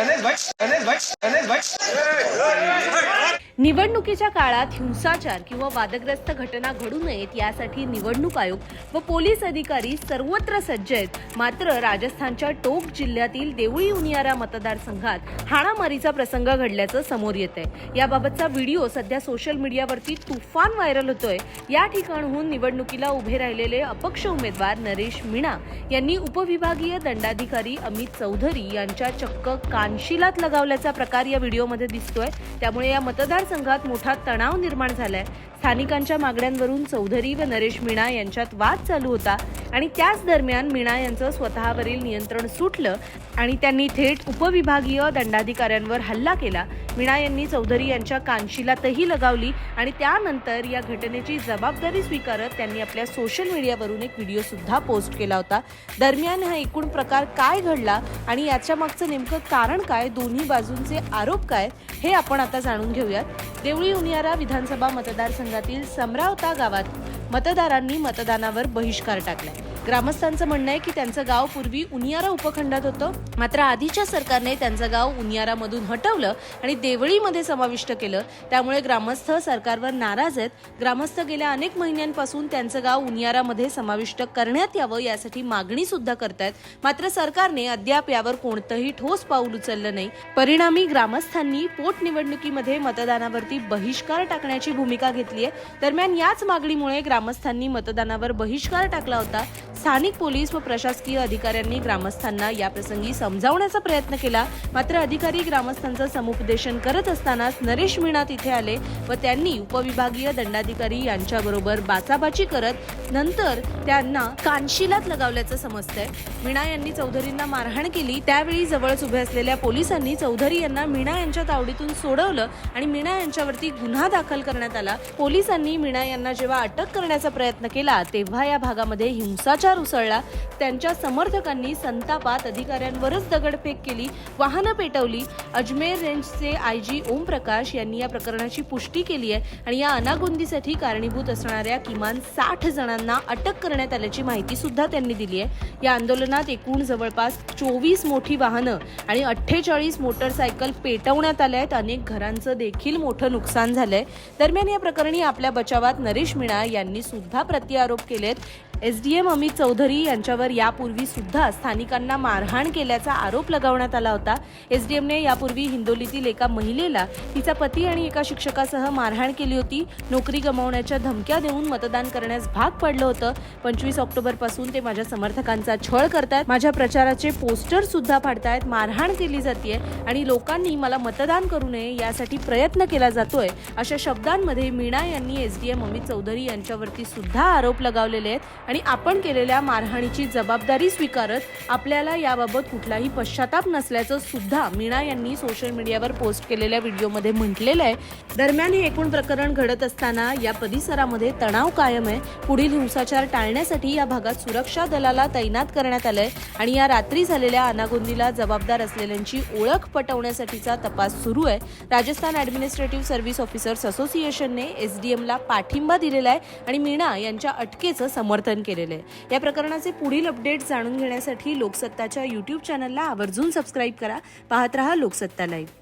અનેશભાઈ અનેશભાઈ અનેશભાઈ निवडणुकीच्या काळात हिंसाचार किंवा वादग्रस्त घटना घडू नयेत यासाठी निवडणूक आयोग व पोलीस अधिकारी सर्वत्र सज्ज आहेत. मात्र राजस्थानच्या टोक जिल्ह्यातील देवळी उनियारा मतदारसंघात हाणामारीचा प्रसंग घडल्याचं समोर येत आहे याबाबतचा व्हिडिओ सध्या सोशल मीडियावरती तुफान व्हायरल होतोय. या ठिकाणहून निवडणुकीला उभे राहिलेले अपक्ष उमेदवार नरेश मीणा यांनी उपविभागीय दंडाधिकारी अमित चौधरी यांच्या चक्क कानशिलात लगावल्याचा प्रकार या व्हिडिओमध्ये दिसतोय. त्यामुळे या मतदार मतदारसंघात मोठा तणाव निर्माण झालाय. स्थानिकांच्या मागण्यांवरून चौधरी व नरेश मीणा यांच्यात वाद चालू होता आणि त्याच दरम्यान मीणा यांचं स्वतःवरील नियंत्रण सुटलं आणि त्यांनी थेट उपविभागीय दंडाधिकाऱ्यांवर हल्ला केला. मीणा यांनी चौधरी यांच्या कानशिलातही लगावली आणि त्यानंतर या घटनेची जबाबदारी स्वीकारत त्यांनी आपल्या सोशल मीडियावरून एक व्हिडिओ सुद्धा पोस्ट केला होता. दरम्यान हा एकूण प्रकार काय घडला आणि याच्या मागचं नेमकं कारण काय? दोन्ही बाजूंचे आरोप काय? हे आपण आता जाणून घेऊयात. देवळी उनियारा विधानसभा मतदारसंघातील समरावता गावात मतदारांनी मतदानावर बहिष्कार टाकलाय. ग्रामस्थांचं म्हणणं आहे की त्यांचं गाव पूर्वी उनियारा उपखंडात होतं. मात्र आधीच्या सरकारने त्यांचं गाव उनियारामधून हटवलं आणि देवळीमध्ये समाविष्ट केलं. त्यामुळे ग्रामस्थ सरकारवर नाराज आहेत. ग्रामस्थ गेल्या अनेक महिन्यांपासून त्यांचं गाव उनियारामध्ये समाविष्ट करण्यात यावं यासाठी मागणी सुद्धा करतायत. मात्र सरकारने अद्याप यावर कोणतंही ठोस पाऊल उचललं नाही. परिणामी ग्रामस्थांनी पोटनिवडणुकीमध्ये मतदानावरती बहिष्कार टाकण्याची भूमिका घेतली आहे दरम्यान याच मागणीमुळे ग्रामस्थांनी मतदानावर बहिष्कार टाकला होता. स्थानिक पोलीस व प्रशासकीय अधिकाऱ्यांनी ग्रामस्थांना याप्रसंगी समजावण्याचा प्रयत्न केला. मात्र अधिकारी ग्रामस्थांचं समुपदेशन करत असतानाच नरेश मीणा तिथे आले व त्यांनी उपविभागीय दंडाधिकारी यांच्याबरोबर बाचाबाची करत नंतर त्यांना कानशिलात लगावल्याचं समजतंय. मीणा यांनी चौधरींना मारहाण केली. त्यावेळी जवळच उभे असलेल्या पोलिसांनी चौधरी यांना मीणा यांच्या तावडीतून सोडवलं आणि मीणा यांच्यावरती गुन्हा दाखल करण्यात आला. पोलिसांनी मीणा यांना जेव्हा अटक करण्याचा प्रयत्न केला तेव्हा या भागामध्ये हिंसाचार उसळला. त्यांच्या समर्थकांनी संतापात अधिकाऱ्यांवरच दगडफेक केली वाहनं पेटवली. अजमेर रेंजचे आय जी ओमप्रकाश यांनी या प्रकरणाची पुष्टी केली आहे आणि या अनागोंदीसाठी कारणीभूत असणाऱ्या किमान साठ जणांना अटक करण्यात आल्याची माहिती सुद्धा त्यांनी दिली आहे. या आंदोलनात एकूण जवळपास चोवीस मोठी वाहनं आणि अठ्ठेचाळीस मोटरसायकल पेटवण्यात आल्या आहेत. अनेक घरांचं देखील मोठं नुकसान झालंय. दरम्यान या प्रकरणी आपल्या बचावात नरेश मीणा यांनी सुद्धा प्रत्यारोप केलेत. एसडीएम अमित चौधरी यांच्यावर यापूर्वी सुद्धा स्थानिकांना मारहाण केल्याचा आरोप लगावण्यात आला होता. एसडीएमने यापूर्वी हिंदोलीतील एका महिलेला तिचा पती आणि एका शिक्षकासह मारहाण केली होती. नोकरी गमावण्याच्या धमक्या देऊन मतदान करण्यास भाग पडलं होतं. पंचवीस ऑक्टोबरपासून ते माझ्या समर्थकांचा छळ करतायत. माझ्या प्रचाराचे पोस्टर सुद्धा फाडतायत मारहाण केली जाते आणि लोकांनी मला मतदान करू नये यासाठी प्रयत्न केला जातोय अशा शब्दांमध्ये मीणा यांनी एसडीएम अमित चौधरी यांच्यावरती सुद्धा आरोप लगावलेले आहेत. आणि आपण केलेल्या मारहाणीची जबाबदारी स्वीकारत आपल्याला याबाबत कुठलाही पश्चाताप नसल्याचं सुद्धा मीणा यांनी सोशल मीडियावर पोस्ट केलेल्या व्हिडिओमध्ये म्हटलेलं आहे. दरम्यान हे एकूण प्रकरण घडत असताना या परिसरामध्ये तणाव कायम आहे. पुढील हिंसाचार टाळण्यासाठी या भागात सुरक्षा दलाला तैनात करण्यात आलंय आणि या रात्री झालेल्या अनागोंदीला जबाबदार असलेल्यांची ओळख पटवण्यासाठीचा तपास सुरू आहे. राजस्थान ऍडमिनिस्ट्रेटिव्ह सर्व्हिस ऑफिसर्स असोसिएशनने एसडीएमला पाठिंबा दिलेला आहे आणि मीणा यांच्या अटकेचं समर्थन केलेलं आहे. या प्रकरणाचे पुढील अपडेट जाणून घेण्यासाठी लोकसत्ताच्या यूट्यूब चॅनलला आवर्जून सबस्क्राईब करा. पाहत रहा लोकसत्ता लाईव्ह